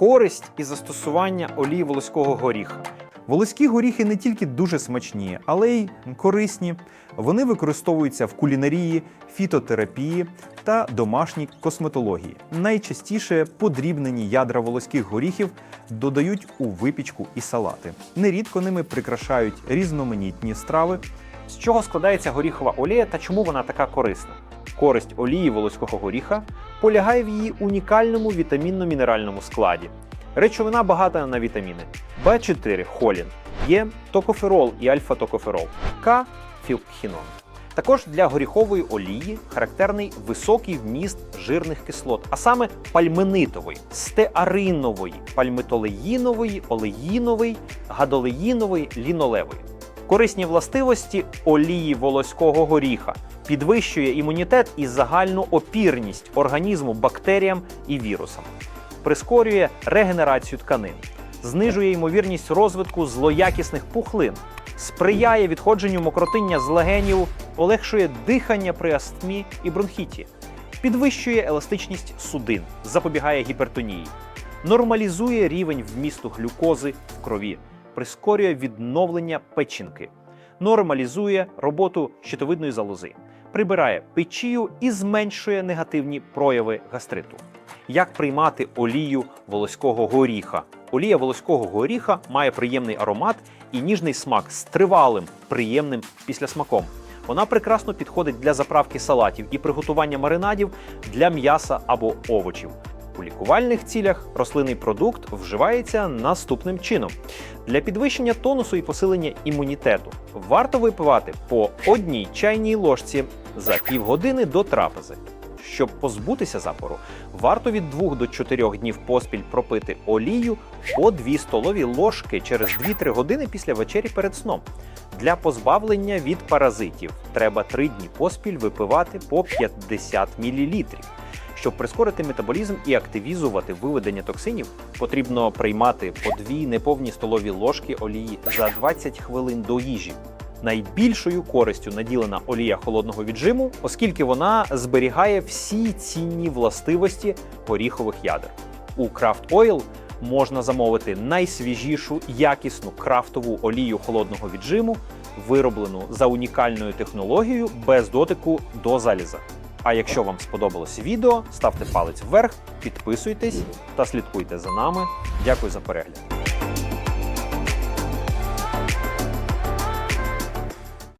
Користь і застосування олії волоського горіха. Волоські горіхи не тільки дуже смачні, але й корисні. Вони використовуються в кулінарії, фітотерапії та домашній косметології. Найчастіше подрібнені ядра волоських горіхів додають у випічку і салати. Нерідко ними прикрашають різноманітні страви. З чого складається горіхова олія та чому вона така корисна? Користь олії волоського горіха полягає в її унікальному вітамінно-мінеральному складі. Речовина багата на вітаміни В4 холін, Є токоферол і альфа-токоферол, К філкхінон. Також для горіхової олії характерний високий вміст жирних кислот, а саме пальменитової, стеаринової, пальмитолеїнової, олеїнової, гадолеїнової, лінолевої. Корисні властивості олії волоського горіха підвищує імунітет і загальну опірність організму бактеріям і вірусам, прискорює регенерацію тканин, знижує ймовірність розвитку злоякісних пухлин, сприяє відходженню мокротиння з легенів, полегшує дихання при астмі і бронхіті, підвищує еластичність судин, запобігає гіпертонії, нормалізує рівень вмісту глюкози в крові, прискорює відновлення печінки, нормалізує роботу щитовидної залози, прибирає печію і зменшує негативні прояви гастриту. Як приймати олію волоського горіха? Олія волоського горіха має приємний аромат і ніжний смак з тривалим, приємним післясмаком. Вона прекрасно підходить для заправки салатів і приготування маринадів для м'яса або овочів. У лікувальних цілях рослинний продукт вживається наступним чином: для підвищення тонусу і посилення імунітету варто випивати по одній чайній ложці за півгодини до трапези. Щоб позбутися запору, варто від 2 до 4 днів поспіль пропити олію по 2 столові ложки через 2-3 години після вечері перед сном. Для позбавлення від паразитів треба 3 дні поспіль випивати по 50 мл. Щоб прискорити метаболізм і активізувати виведення токсинів, потрібно приймати по 2 неповні столові ложки олії за 20 хвилин до їжі. Найбільшою користю наділена олія холодного віджиму, оскільки вона зберігає всі цінні властивості горіхових ядер. У Craft Oil можна замовити найсвіжішу якісну крафтову олію холодного віджиму, вироблену за унікальною технологією без дотику до заліза. А якщо вам сподобалось відео, ставте палець вверх, підписуйтесь та слідкуйте за нами. Дякую за перегляд.